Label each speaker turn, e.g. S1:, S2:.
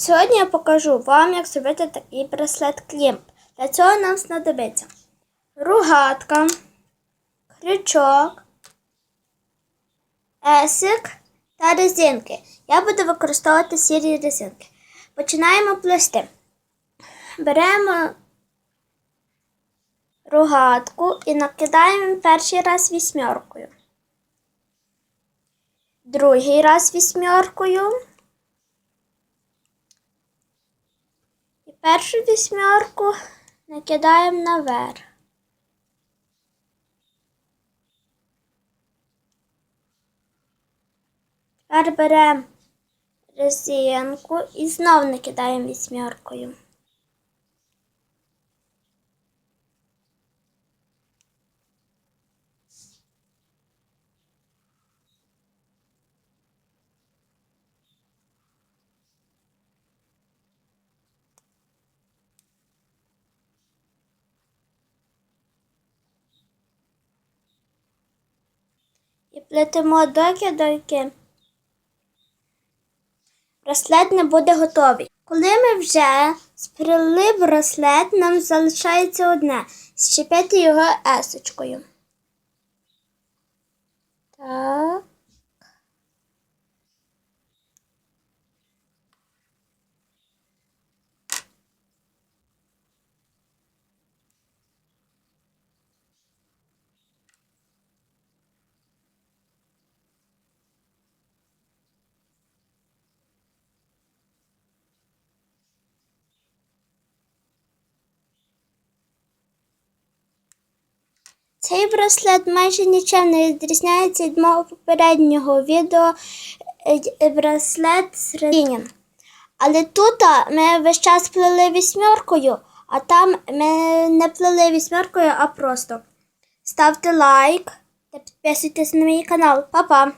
S1: Сьогодні я покажу вам, як зробити такий браслет клімп. Для цього нам знадобиться ругатка, крючок, есик та резинки. Я буду використовувати сірі резинки. Починаємо плести. Беремо ругатку і накидаємо перший раз вісьмеркою. Другий раз вісьмеркою. Першу вісьмерку накидаємо наверх. Тепер беремо резинку і знов накидаємо вісьмеркою. І плетемо доки, доки браслет не буде готовий. Коли ми вже сприли браслет, нам залишається одне щепити його есочкою. Так. Цей браслет майже нічим не відрізняється від мого попереднього відео е, браслет середині. Але тут ми весь час плели вісьмеркою, а там ми не плели вісьмеркою, а просто. Ставте лайк та підписуйтесь на мій канал. Па-па!